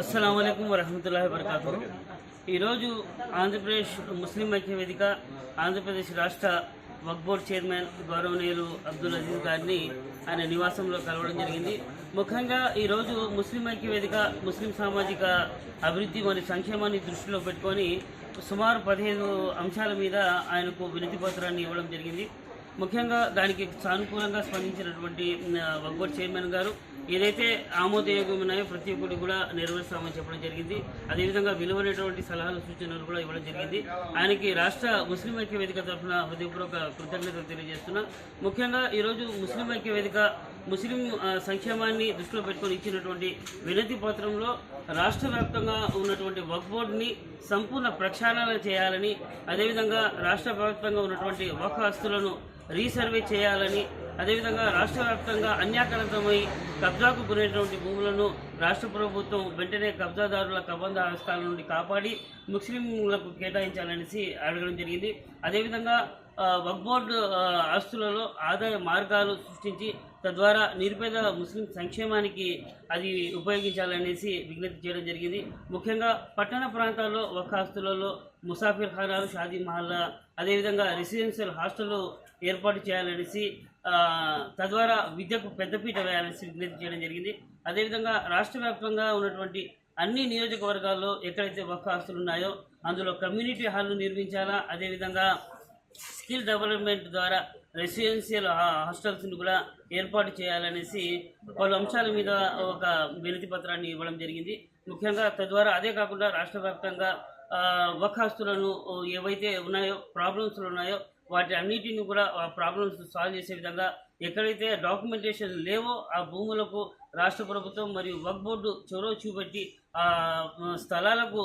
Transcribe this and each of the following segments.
అస్సలం వరహమతుల్లాhi వరకాతు ఈరోజు ఆంధ్రప్రదేశ్ ముస్లిం ఐక్య వేదిక ఆంధ్రప్రదేశ్ రాష్ట్ర వక్ బోర్డ్ చైర్మన్ గౌరవనీయులు అబ్దుల్ అజీజ్ గారిని ఆయన నివాసంలో కలవడం జరిగింది. ముఖ్యంగా ఈరోజు ముస్లిం ఐక్య వేదిక ముస్లిం సామాజిక అభివృద్ధి మరియు సంక్షేమాన్ని దృష్టిలో పెట్టుకొని సుమారు పదిహేను అంశాల మీద ఆయనకు వినతి పత్రాన్ని ఇవ్వడం జరిగింది. ముఖ్యంగా దానికి సానుకూలంగా స్పందించినటువంటి వక్ చైర్మన్ గారు ఏదైతే ఆమోదయోగ్యం ప్రతి ఒక్కటి కూడా నెరవేరుస్తామని చెప్పడం జరిగింది. అదేవిధంగా విలువైనటువంటి సలహాలు సూచనలు కూడా ఇవ్వడం జరిగింది. ఆయనకి రాష్ట్ర ముస్లిం ఐక్య వేదిక తరఫున హృదయపూర్వక కృతజ్ఞతలు తెలియజేస్తున్నా. ముఖ్యంగా ఈరోజు ముస్లిం ఐక్య వేదిక ముస్లిం సంక్షేమాన్ని దృష్టిలో పెట్టుకొని ఇచ్చినటువంటి వినతి పత్రంలో రాష్ట్ర వ్యాప్తంగా ఉన్నటువంటి వక్ఫ్ బోర్డుని సంపూర్ణ ప్రక్షాళన చేయాలని అదేవిధంగా రాష్ట్ర వ్యాప్తంగా ఉన్నటువంటి వక్ఫ్ ఆస్తులను రీసర్వే చేయాలని అదేవిధంగా రాష్ట్ర వ్యాప్తంగా అన్యాక్రాంతమై కబ్జాకు గురైనటువంటి భూములను రాష్ట్ర ప్రభుత్వం వెంటనే కబ్జాదారుల కబంధ హస్తాల నుండి కాపాడి ముస్లింలకు కేటాయించాలనేసి అడగడం జరిగింది. అదేవిధంగా వక్ బోర్డు ఆస్తులలో ఆదాయ మార్గాలు సృష్టించి తద్వారా నిరుపేద ముస్లిం సంక్షేమానికి అది ఉపయోగించాలనేసి విజ్ఞప్తి చేయడం జరిగింది. ముఖ్యంగా పట్టణ ప్రాంతాల్లో ఒక ఆస్తులలో ముసాఫిర్ ఖానాలు షాదీ మహల్లా అదేవిధంగా రెసిడెన్షియల్ హాస్టల్ ఏర్పాటు చేయాలనేసి తద్వారా విద్యకు పెద్దపీట వేయాలనేసి విజ్ఞప్తి చేయడం జరిగింది. అదేవిధంగా రాష్ట్ర వ్యాప్తంగా ఉన్నటువంటి అన్ని నియోజకవర్గాల్లో ఎక్కడైతే ఒక్క ఆస్తులు ఉన్నాయో అందులో కమ్యూనిటీ హాల్ను నిర్మించాలా అదేవిధంగా స్కిల్ డెవలప్మెంట్ ద్వారా రెసిడెన్షియల్ హాస్టల్స్ని కూడా ఏర్పాటు చేయాలనేసి పలు అంశాల మీద ఒక వినతి పత్రాన్ని ఇవ్వడం జరిగింది. ముఖ్యంగా తద్వారా అదే కాకుండా రాష్ట్ర వ్యాప్తంగా వకాస్తులను ఏవైతే ఉన్నాయో ప్రాబ్లమ్స్లు ఉన్నాయో వాటి అన్నిటిని కూడా ఆ ప్రాబ్లమ్స్ సాల్వ్ చేసే విధంగా ఎక్కడైతే డాక్యుమెంటేషన్ లేవో ఆ భూములకు రాష్ట్ర ప్రభుత్వం మరియు వక్ బోర్డు చొరవ చూపెట్టి ఆ స్థలాలకు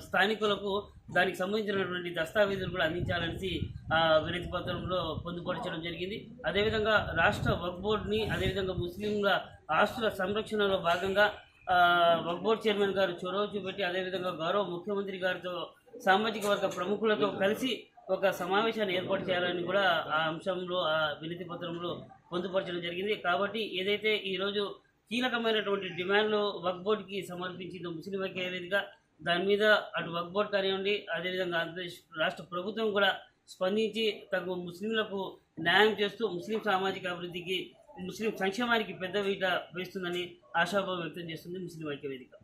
స్థానికులకు దానికి సంబంధించినటువంటి దస్తావేజులు కూడా అందించాలనేసి ఆ వినతి పత్రంలో పొందుపరచడం జరిగింది. అదేవిధంగా రాష్ట్ర వక్ బోర్డుని అదేవిధంగా ముస్లింల ఆస్తుల సంరక్షణలో భాగంగా వక్ బోర్డు చైర్మన్ గారు చొరవ చూపెట్టి అదేవిధంగా గౌరవ ముఖ్యమంత్రి గారితో సామాజిక వర్గ ప్రముఖులతో కలిసి ఒక సమావేశాన్ని ఏర్పాటు చేయాలని కూడా ఆ అంశంలో ఆ వినతి పత్రంలో పొందుపరచడం జరిగింది. కాబట్టి ఏదైతే ఈరోజు కీలకమైనటువంటి డిమాండ్లు వక్ బోర్డుకి సమర్పించిందో ముస్లిం ఐక్య వేదిక దాని మీద అటు వక్ బోర్డు కానివ్వండి అదేవిధంగా ఆంధ్రప్రదేశ్ రాష్ట్ర ప్రభుత్వం కూడా స్పందించి తగు ముస్లింలకు న్యాయం చేస్తూ ముస్లిం సామాజిక అభివృద్ధికి ముస్లిం సంక్షేమానికి పెద్ద వీట వేస్తుందని ఆశాభావం వ్యక్తం చేస్తుంది ముస్లిం ఐక్య వేదిక.